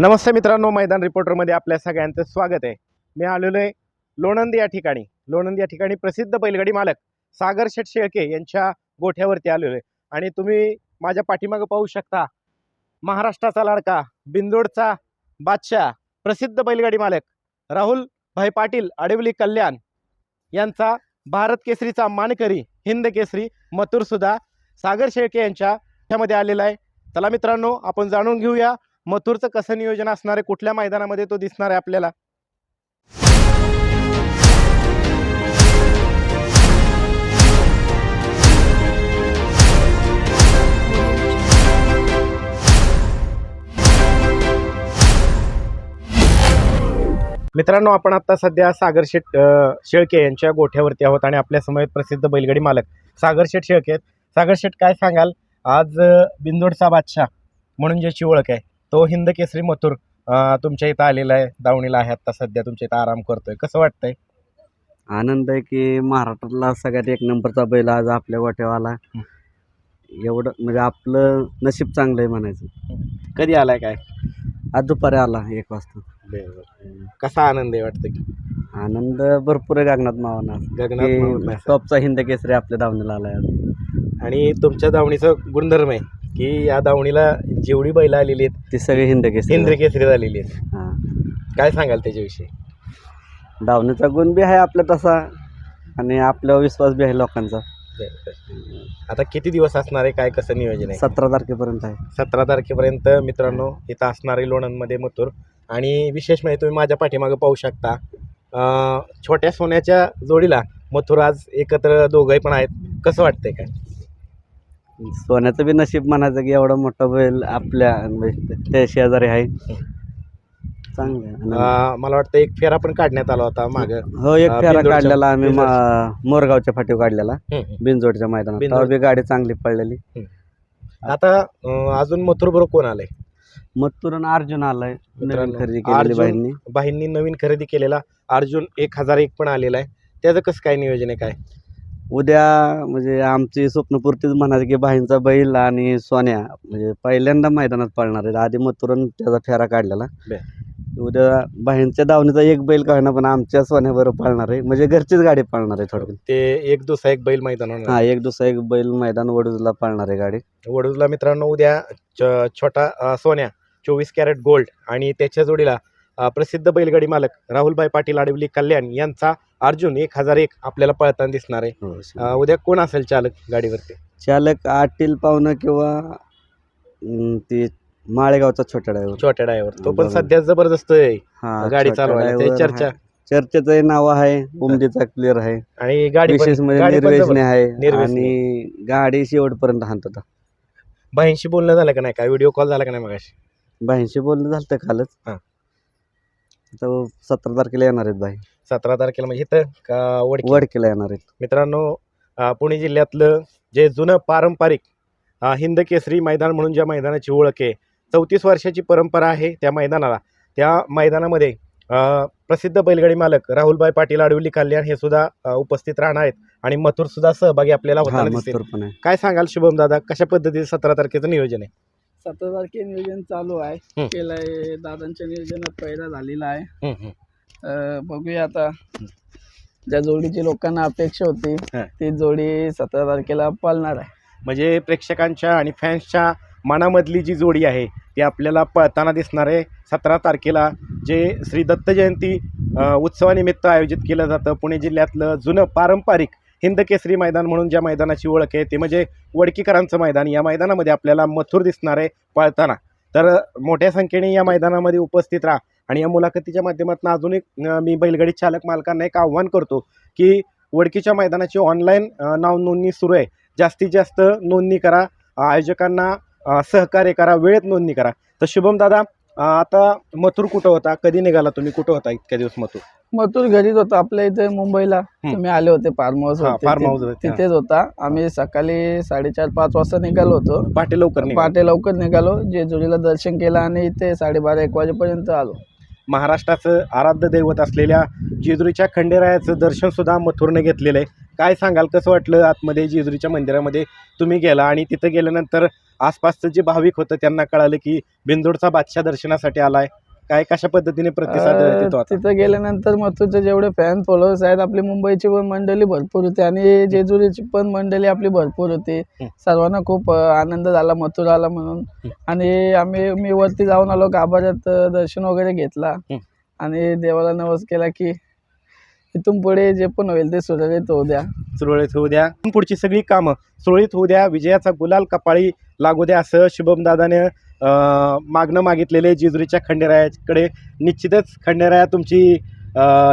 नमस्ते मित्रांनो मैदान रिपोर्टरमध्ये आपल्या सगळ्यांचं स्वागत आहे. मी आलेलो आहे लोणंद या ठिकाणी. लोणंद या ठिकाणी प्रसिद्ध बैलगाडी मालक सागर शेठ शेळके यांच्या गोठ्यावरती आलेलो आहे. आणि तुम्ही माझ्या पाठीमागं पाहू शकता महाराष्ट्राचा लाडका बिंदोडचा बादशाह प्रसिद्ध बैलगाडी मालक राहुल भाई पाटील अडवली कल्याण यांचा भारत केसरीचा मानकरी हिंद केसरी मथुरसुद्धा सागर शेळके यांच्या गोठ्यामध्ये आलेला आहे. चला मित्रांनो आपण जाणून घेऊया मथुरचं कसं नियोजन असणार आहे? कुठल्या मैदानामध्ये तो दिसणार आहे आपल्याला? मित्रांनो आपण आता सध्या सागर शेठ शेळके यांच्या गोठ्यावरती आहोत आणि आपल्या समवेत प्रसिद्ध बैलगाडी मालक सागर शेठ शेळके आहेत. सागर शेठ काय सांगाल? आज बिंदोडचा बादशाह म्हणून ज्याची ओळख आहे. तो हिंद केसरी मथुर तुमच्या इथं आलेला आहे दावणीला आहे आता सध्या तुमच्या इथं आराम करतोय. कसं वाटतंय? आनंद आहे की महाराष्ट्रातला सगळ्यात एक नंबरचा बैल आज आपल्या हं. एवढं म्हणजे आपलं नशीब चांगलं आहे म्हणायचं. कधी आलाय काय? आज दुपारी आला एक वाजता. कसा आनंद आहे वाटतं की? आनंद भरपूर आहे गगनात मावाना. गगनात मावळला आहे. टॉपचा हिंद केसरी आपल्या दावणीला आलाय आज. आणि तुमच्या दावणीचं गुणधर्म आहे? की या दावणीला जेवढी बैल आलेली आहेत ती सगळी हिंद केसरी इंद्र केसरी झालेली आहेत. हां. काय सांगाल त्याच्याविषयी? दावणीचा गुण बी आहे आपला तसा आणि आपल्यावर विश्वास बी आहे लोकांचा. आता किती दिवस असणार आहे काय कसं नियोजन आहे? सतरा तारखेपर्यंत आहे. सतरा तारखेपर्यंत मित्रांनो इथं असणार आहे लोणंदमध्ये मथुर. आणि विशेष म्हणजे तुम्ही माझ्या पाठीमागं पाहू शकता अं, छोट्या सोन्याच्या जोडीला मथुर आज एकत्र दोघंही पण आहेत. कसं वाटतंय काय? सोन्याचं बी नशीब म्हणायचं की एवढा मोठा बैल आपल्या म्हणजे त्या शेजारी आहे. चांगलं आहे. आणि- अं, मला वाटतं एक फेरा पण काढण्यात आला होता मागं. हो एक अं, फेरा काढलेला आम्ही मा-. मोरगावच्या फाटीव काढलेला. बिनजोडच्या मैदानात. तेव्हा बी गाडी चांगली पडलेली. आता अं, अजून मथुर बरोबर कोण आलंय? मथुरन अर्जुन आलाय नवीन मित्रांनो, खरेदी केलेली अर्जुन- बाईंनी. बाहींनी नवीन खरेदी केलेला. अर्जुन एक हजार एक पण आलेला आहे. त्याचं कसं काय नियोजन आहे काय? उद्या म्हणजे आमची स्वप्नपूर्तीच म्हणायचं की बाईंचा बैल आणि सोन्या म्हणजे पहिल्यांदा मैदानात पळणार आहेत. आधी मथुरन त्याचा फेरा काढलेला. उद्या बाईंच्या दावणीचा एक बैल का होईना पण आमच्या सोन्याबरोबर पळणार आहे. म्हणजे घरचीच गाडी पळणार आहे थोडक्यात. ते एक दुसरा एक बैल मैदान होणार. हा एक दुसरा एक बैल मैदान वडूजला पळणार आहे गाडी. वडूजला मित्रांनो उद्या छोटा सोन्या चोवीस कॅरेट गोल्ड आणि त्याच्या जोडीला प्रसिद्ध बैलगाडी मालक राहुलभाई पाटील आडवली कल्याण यांचा अर्जुन एक हजार एक आपल्याला पळताना दिसणार आहे. हो उद्या कोण असेल चालक गाडीवरती? चालक आटील पाहुणं किंवा ते माळेगावचा छोटा ड्रायव्हर छोट्या ड्रायव्हर तो पण. सध्या जबरदस्त आहे. गाडी चालवायला. चर्चा. चर्चेचं नाव आहे उमदीचा क्लिअर आहे. आणि गाडी विशेष म्हणजे निर्वेशने. आहे. आणि गाडी शेवटपर्यंत हाणत बाईंशी बोलणं झालं का नाही? काय? व्हिडिओ कॉल झाला का नाही मगाशी? बाईंशी बोलणं झालं कालच. सतरा तारखेला येणार आहेत बाई. सतरा तारखेला म्हणजे इथं का वडकी? वडकीला येणार आहेत. मित्रांनो अ, पुणे जिल्ह्यातलं जे जुनं पारंपरिक अ, हिंद केसरी मैदान म्हणून ज्या मैदानाची ओळख आहे चौतीस वर्षाची परंपरा आहे त्या मैदानाला. त्या मैदानामध्ये अ, प्रसिद्ध बैलगाडी मालक राहुलभाई पाटील आडवली कल्याण हे सुद्धा अ, उपस्थित राहणार आहेत आणि मथुर सुद्धा सहभागी आपल्याला हा होताना दिसतील. मथुर पण आहे. काय सांगाल शुभम दादा? कशा पद्धतीने सतरा तारखेचं नियोजन आहे? सतरा तारखे नियोजन चालू आहे. केलंय दादांच्या नियोजनात पहिला झालेला आहे. अं, बघूया आता ज्या जोडीची लोकांना अपेक्षा होती हं. ती जोडी सतरा तारखेला पाळणार आहे म्हणजे प्रेक्षकांच्या आणि फॅन्सच्या मनामधली जी जोडी आहे ती आपल्याला पळताना दिसणार आहे सतरा तारखेला जे श्री दत्त जयंती अ, उत्सवानिमित्त आयोजित केलं जातं पुणे जिल्ह्यातलं जुनं पारंपरिक हिंद केसरी मैदान म्हणून ज्या मैदानाची ओळख आहे ते म्हणजे वडकीकरांचं मैदान. या मैदानामध्ये आपल्याला मथुर दिसणार आहे पळताना. तर मोठ्या संख्येने या मैदानामध्ये उपस्थित राहा. आणि या मुलाखतीच्या माध्यमातून अजून एक मी बैलगाडी चालक मालकांना एक आव्हान करतो की वडकीच्या मैदानाची ऑनलाईन नाव नोंदणी सुरू आहे. जास्तीत जास्त नोंदणी करा. आयोजकांना सहकार्य करा. वेळेत नोंदणी करा. तर शुभम दादा आता मथुर कुठं होता? कधी निघाला तुम्ही? कुठं होता इतक्या दिवस मथुर? मथुर घरीच होता. आपल्या इथे मुंबईला. तुम्ही आले होते फार्म हाऊस हा, होते. फार्म हाऊस होते, हा. तिथेच होता. आम्ही सकाळी साडेचार पाच वाजता निघालो होतो. पहाटे लवकर निघाला. पहाटे लवकर निघालो. जेजुरीला दर्शन केलं आणि इथे साडेबारा एक वाजेपर्यंत आलो. महाराष्ट्राचं आराध्य दैवत असलेल्या जेजुरीच्या खंडेरायाचं दर्शन सुद्धा मथुरने घेतलेलं आहे. काय सांगाल कसं वाटलं आतमध्ये जेजुरीच्या मंदिरामध्ये तुम्ही गेला आणि तिथं गेल्यानंतर आसपासचं जे भाविक होतं त्यांना कळालं की बिंदोडचा बादशाह दर्शनासाठी आलाय काय कशा पद्धतीने प्रतिसाद अं, तिथं गेल्यानंतर मथुरचे जेवढे फॅन फॉलोअर्स आहेत आपली मुंबईची पण मंडळी भरपूर होती आणि जेजुरीची पण मंडळी आपली भरपूर होती हं. सर्वांना खूप अं, आनंद झाला मथुराला म्हणून हं. आणि आम्ही मी वरती जाऊन आलो गाभाऱ्यात अं, दर्शन वगैरे घेतला हं. आणि देवाला नवस केला की इथून पुढे जे पण होईल ते सुरळीत होऊ द्या. सुरळीत होऊ द्या. पुढची सगळी कामं सुरळीत होऊ द्या. विजयाचा गुलाल कपाळी लागू द्या असं शुभम दादाने मागणं मागितलेले जेजुरीच्या खंडेरायाकडे. निश्चितच खंडेराया तुमची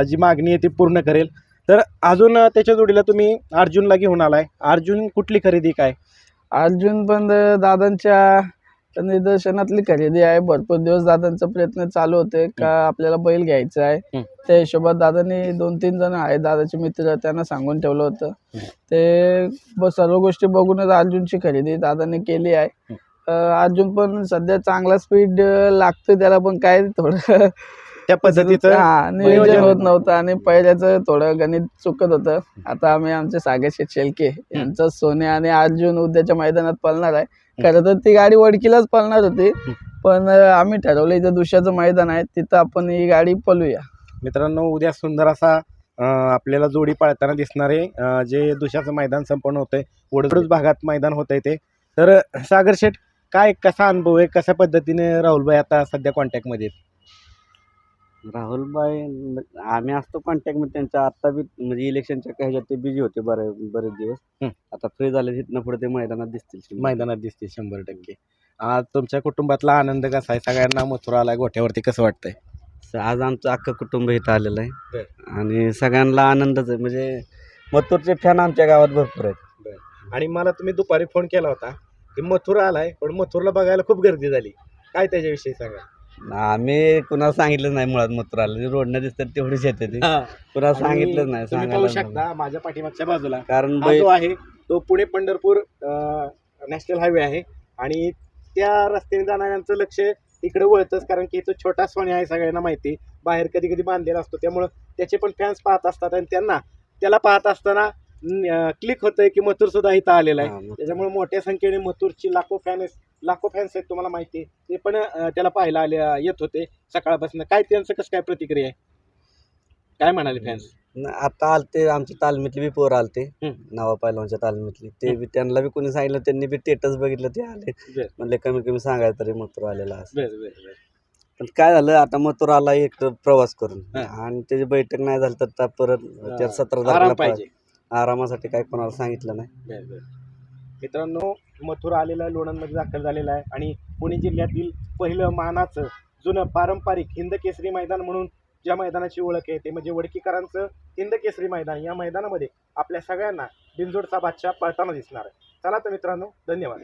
जी मागणी आहे ती पूर्ण करेल. तर अजून त्याच्या जोडीला तुम्ही अर्जुनला घेऊन आलाय. अर्जुन कुठली खरेदी काय? अर्जुन पण अं, दादांच्या निदर्शनातली खरेदी आहे. भरपूर दिवस दादांचा प्रयत्न चालू होते. का आपल्याला बैल घ्यायचा आहे. त्या हिशोबात दादांनी दोन तीन जण आहेत. दादाचे मित्र त्यांना सांगून ठेवलं होतं. ते सर्व गोष्टी बघूनच अर्जुनची खरेदी दादाने केली आहे. अर्जुन पण सध्या चांगला स्पीड लागतोय त्याला पण काय थोडं त्या पद्धतीचं हा, नियोजन होत नव्हतं आणि पहिल्याचं थोडं गणित चुकत होतं. आता आम्ही आमचे सागेश शेलके यांचा सोने आणि अर्जुन उद्याच्या मैदानात पळणार आहे. खरं तर ती गाडी वडकीलाच पळणार होती पण आम्ही ठरवलं इथं दुसऱ्याचं मैदान आहे तिथं आपण ही गाडी पळूया. मित्रांनो उद्या सुंदर असा आपल्याला जोडी पाळताना दिसणारे जे दुशाचं मैदान संपन्न होतंय वडूज भागात मैदान होतंय ते. तर सागर शेठ काय कसा अनुभव आहे कशा पद्धतीने राहुलभाई आता सध्या कॉन्टॅक्टमध्ये? राहुलबाई आम्ही असतो कॉन्टॅक्टमध्ये त्यांच्या आत्ता बी म्हणजे इलेक्शनच्या काही ह्याच्यात ते बिझी होते बरे बरेच दिवस. हं. आता फ्री झाले तिथनं पुढे ते मैदानात दिसतील मैदानात दिसते शंभर टक्के. आज तुमच्या कुटुंबातला आनंद कसा आहे? सगळ्यांना मथुरा आलाय गोठ्यावरती कसं वाटतंय? स- आज आमचं अख्खं कुटुंब इथं आलेलं आहे. बर. आणि सगळ्यांना आनंदच आहे. म्हणजे मथुरचे फॅन आमच्या गावात भरपूर आहेत. आणि मला तुम्ही दुपारी फोन केला होता की मथुरा आलाय पण मथुरला बघायला खूप गर्दी झाली. काय त्याच्याविषयी सांगा? आम्ही कुणाला सांगितलं नाही मुळात मथुर आलं जे रोडनं दिसतात तेवढीच येते ते. कुणाला सांगितलंच नाही तुम्ही पाहू सांगायला शकता माझ्या पाठीमागच्या बाजूला. कारण हा बैल जो आहे तो पुणे पंढरपूर नॅशनल हायवे आहे. आणि त्या रस्त्याने जाणाऱ्यांचं लक्ष इकडे वळतंच कारण की तो छोटा सोने आहे सगळ्यांना माहिती. बाहेर कधी कधी बांधलेला असतो त्यामुळं त्याचे पण फॅन्स पाहत असतात आणि त्यांना त्याला पाहत असताना क्लिक होतंय की मथुर सुद्धा इथं आलेला आहे. त्याच्यामुळे मोठ्या संख्येने मथुरची लाखो फॅन लाखो फॅन्स आहेत तुम्हाला माहिती आहे. ते पण त्याला पाहायला आले येत होते सकाळपासून. काय त्यांचं कसं काय प्रतिक्रिया आहे? काय म्हणाले फॅन्स आता आलते आमच्या तालमीतली बी पोरं आलते. नावा पहिलवानच्या तालमीतली. ते बी त्यांना बी कोणी सांगितलं त्यांनी बी स्टेटस बघितलं ते आले. म्हणले कमी कमी सांगायचं तरी मथुर आलेला पण काय झालं आता मथुर आला एक प्रवास करून. आणि त्याची बैठक नाही झाली तर परत त्या सतरा तारखेला पाहिजे. आरामासाठी काय कोणाला सांगितलं नाही. बरं, बरं. मित्रांनो मथुरा आलेला आहे लोणंदमध्ये दाखल झालेला आहे आणि पुणे जिल्ह्यातील पहिलं मानाचं जुनं पारंपरिक हिंद केसरी मैदान म्हणून ज्या मैदानाची ओळख आहे ते म्हणजे वडकीकरांचं हिंद केसरी मैदान. या मैदानामध्ये आपल्या सगळ्यांना बिंजोडचा बादशाह पळताना दिसणार आहे. चला तर मित्रांनो धन्यवाद.